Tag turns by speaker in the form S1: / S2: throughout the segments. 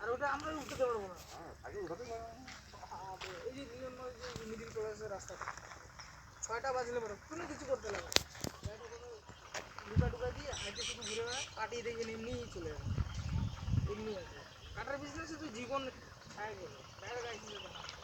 S1: আর ওটা আমরা উঠাতে পারব না। এই যে নিয়ম রাস্তাটা ছয়টা বাজলে পরে কোনো কিছু করতে লাগে না। লুকা টুকা দিয়ে আগে শুধু ঘুরে বেড়ায় কাটিয়ে দেখবেন এমনিই চলে যাবে এমনি আছে কাটার বিজনেসে তো জীবন ছায় ডাইরেক্ট অ্যাক্সিডেন্ট লোকগুলো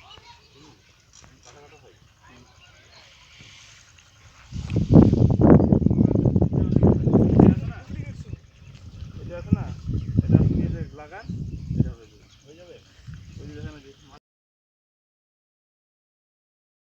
S1: আছে না? এটা আপনি লাগান
S2: এটা হয়ে যাবে। হয়ে যাবে? ওই দেখানো